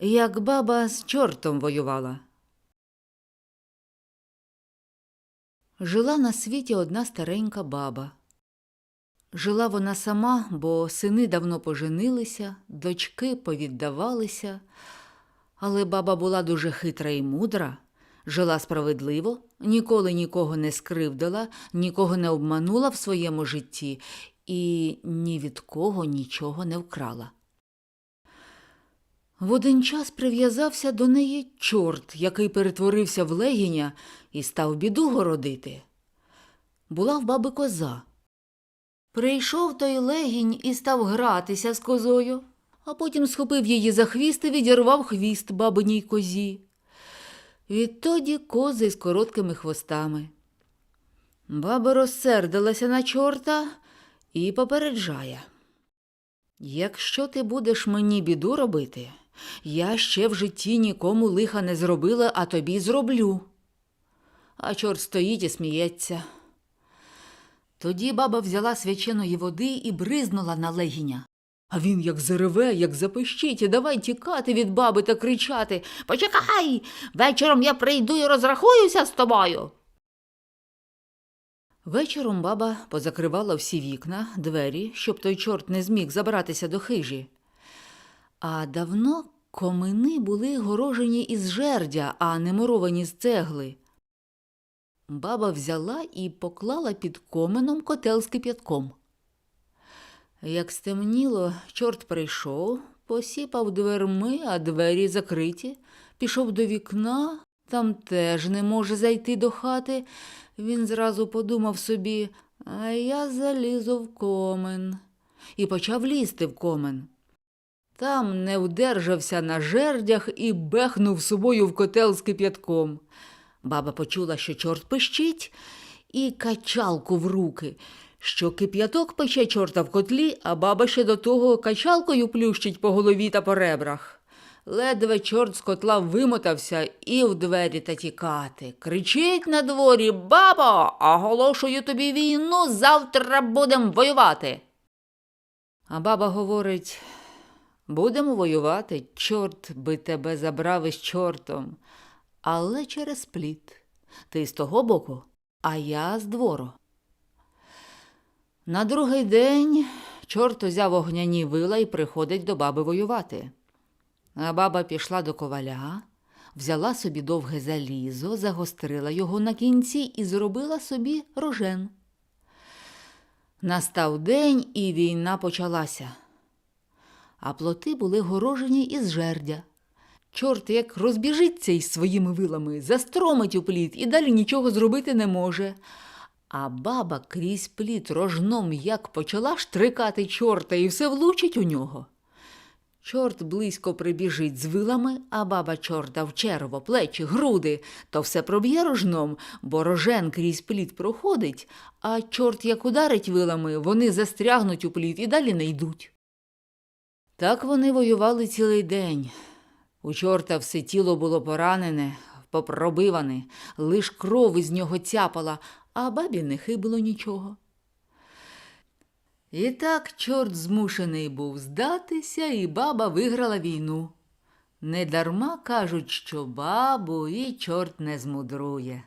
Як баба з чортом воювала. Жила на світі одна старенька баба. Жила вона сама, бо сини давно поженилися, дочки повіддавалися. Але баба була дуже хитра і мудра, жила справедливо, ніколи нікого не скривдила, нікого не обманула в своєму житті і ні від кого нічого не вкрала. В один час прив'язався до неї чорт, який перетворився в легіня і став біду городити. Була в баби коза. Прийшов той легінь і став гратися з козою, а потім схопив її за хвіст і відірвав хвіст бабиній козі. Відтоді кози з короткими хвостами. Баба розсердилася на чорта і попереджає. Якщо ти будеш мені біду робити, я ще в житті нікому лиха не зробила, а тобі зроблю. А чорт стоїть і сміється. Тоді баба взяла свяченої води і бризнула на легіня. А він як зареве, як запищить, і давай тікати від баби та кричати Почекай, вечором я прийду і розрахуюся з тобою. Вечором баба позакривала всі вікна, двері, щоб той чорт не зміг забратися до хижі. А давно комини були горожені із жердя, а не муровані з цегли. Баба взяла і поклала під коменом котел з кип'ятком. Як стемніло, чорт прийшов, посіпав дверми, а двері закриті, пішов до вікна, там теж не може зайти до хати. Він зразу подумав собі, а я залізу в комен, і почав лізти в комен. Там не вдержався на жердях і бехнув собою в котел з кип'ятком. Баба почула, що чорт пищить, і качалку в руки, що кип'яток пече чорта в котлі, а баба ще до того качалкою плющить по голові та по ребрах. Ледве чорт з котла вимотався і в двері та тікати. Кричить на дворі Бабо, оголошую тобі війну, завтра будем воювати. А баба говорить Будемо воювати, чорт би тебе забрав із чортом, але через пліт. Ти з того боку, а я з двору. На другий день чорт узяв огняні вила і приходить до баби воювати. А баба пішла до коваля, взяла собі довге залізо, загострила його на кінці і зробила собі рожен. Настав день, і війна почалася. А плоти були горожені із жердя. Чорт як розбіжиться із своїми вилами, застромить у пліт і далі нічого зробити не може. А баба крізь пліт рожном як почала штрикати чорта і все влучить у нього. Чорт близько прибіжить з вилами, а баба чорта в черво, плечі, груди, то все проб'є рожном, бо рожен крізь пліт проходить, а чорт як ударить вилами, вони застрягнуть у пліт і далі не йдуть. Так вони воювали цілий день. У чорта все тіло було поранене, попробиване, лиш кров із нього цяпала, а бабі не хибило нічого. І так чорт змушений був здатися, і баба виграла війну. Недарма кажуть, що бабу і чорт не змудрує.